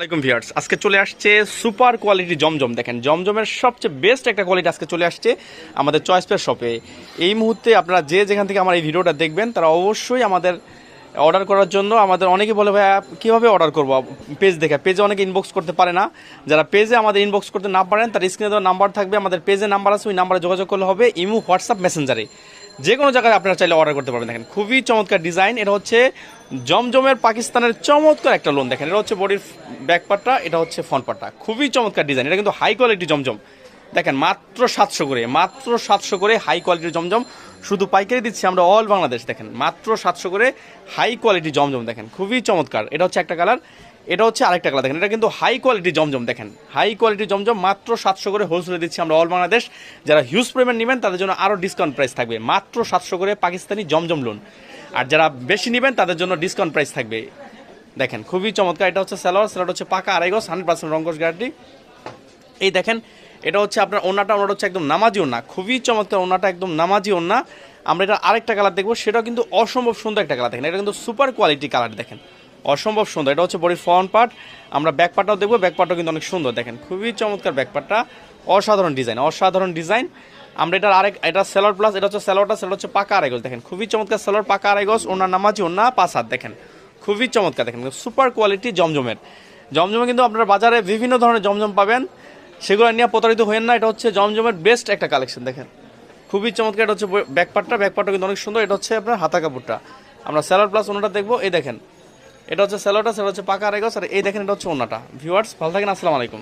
আসসালামাইকুম ভিউয়ার্স। আজকে চলে আসছে সুপার কোয়ালিটি জমজম। দেখেন, জমজমের সবচেয়ে বেস্ট একটা কোয়ালিটি আজকে চলে আসছে আমাদের চয়েস পেয়ার শপে এই মুহূর্তে আপনারা যে যেখান থেকে আমার এই ভিডিওটা দেখবেন, তারা অবশ্যই আমাদের অর্ডার করার জন্য আমাদের অনেকে বলে, ভাইয়া, কীভাবে অর্ডার করব? পেজ দেখে, পেজে অনেকে ইনবক্স করতে পারে না। যারা পেজে আমাদের ইনবক্স করতে না পারেন, তার স্ক্রিনে নাম্বার থাকবে, আমাদের পেজে নাম্বার আছে, ওই নাম্বারে যোগাযোগ করলে হবে ইমু, হোয়াটসঅ্যাপ মেসেঞ্জারে যে কোনো জায়গায় আপনারা চাইলে অর্ডার করতে পারবেন। দেখেন, খুবই চমৎকার ডিজাইন এটা হচ্ছে জমজমের পাকিস্তানের চমৎকার একটা লোন দেখেন, এটা হচ্ছে বডির ব্যাক পার্টটা এটা হচ্ছে ফ্রন্ট পার্টটা খুবই চমৎকার ডিজাইন এটা কিন্তু হাই কোয়ালিটি জমজম। দেখেন, মাত্র সাতশো করে, মাত্র সাতশো করে হাই কোয়ালিটির জমজম। শুধু পাইকারি দিচ্ছি আমরা অল বাংলাদেশ, দেখেন, মাত্র সাতশো করে হাই কোয়ালিটি জমজম, দেখেন, খুবই চমৎকার। এটা হচ্ছে একটা কালার এটা হচ্ছে আরেকটা কালার দেখেন, এটা কিন্তু হাই কোয়ালিটি জমজম, দেখেন। হাই কোয়ালিটি জমজম, মাত্র সাতশো করে হোলসেলে দিচ্ছি আমরা অল বাংলাদেশ। যারা হিউজ পেমেন্ট নেবেন, তাদের জন্য আরও ডিসকাউন্ট প্রাইস থাকবে। মাত্র সাতশো করে পাকিস্তানি জমজম লোন আর যারা বেশি নেবেন, তাদের জন্য ডিসকাউন্ট প্রাইস থাকবে। দেখেন, খুবই চমৎকার। এটা হচ্ছে স্যালোয়ার স্যালোয়ার হচ্ছে পাকা, আড়াই গজ হান্ড্রেড পার্সেন্ট রঙ্গস গ্যারান্টি এই দেখেন এটা হচ্ছে আপনার ওনাটা ওনাটা হচ্ছে একদম নামাজি ওনা খুবই চমৎকার ওনাটা একদম নামাজি ওনা আমরা এটা আরেকটা কালার দেখব, সেটাও কিন্তু অসম্ভব সুন্দর একটা কালার দেখেন। এটা কিন্তু সুপার কোয়ালিটি কালার দেখেন। অসম্ভব সুন্দর। এটা হচ্ছে বডির ফ্রন্ট পার্ট আমরা ব্যাক পার্টটাও দেখব ব্যাক পার্টটাও কিন্তু অনেক সুন্দর দেখেন। খুবই চমৎকার ব্যাক পার্টটা অসাধারণ ডিজাইন অসাধারণ ডিজাইন আমরা এটার আরেক, এটা সেলর প্লাস এটা হচ্ছে সেলরটা সেলর হচ্ছে পাকা আড়াই গজ দেখেন। খুবই চমৎকার সেলর পাকা আড়াই গজ ওনার নামাজি ওনা পাঁচ হাত দেখেন। খুবই চমৎকার দেখেন। সুপার কোয়ালিটি জমজমের। জমজমে কিন্তু আপনার বাজারে বিভিন্ন ধরনের জমজম পাবেন। সেগুলো নিয়ে প্রতারিত হয়েন না, এটা হচ্ছে জমজমের বেস্ট একটা কালেকশন দেখেন। খুবই চমৎকার, এটা হচ্ছে ব্যাকপার্টটা ব্যাকপার্টটা কিন্তু অনেক সুন্দর, এটা হচ্ছে আপনার হাতা কাপড়টা। আমরা স্যালাড প্লাস ওনাটা দেখব, এই দেখেন। এটা হচ্ছে স্যালোটা সেটা হচ্ছে পাকা আরেগস আর এই দেখেন এটা হচ্ছে ওনাটা। ভিউয়ার্স ভালো থাকেন, আসসালামু আলাইকুম।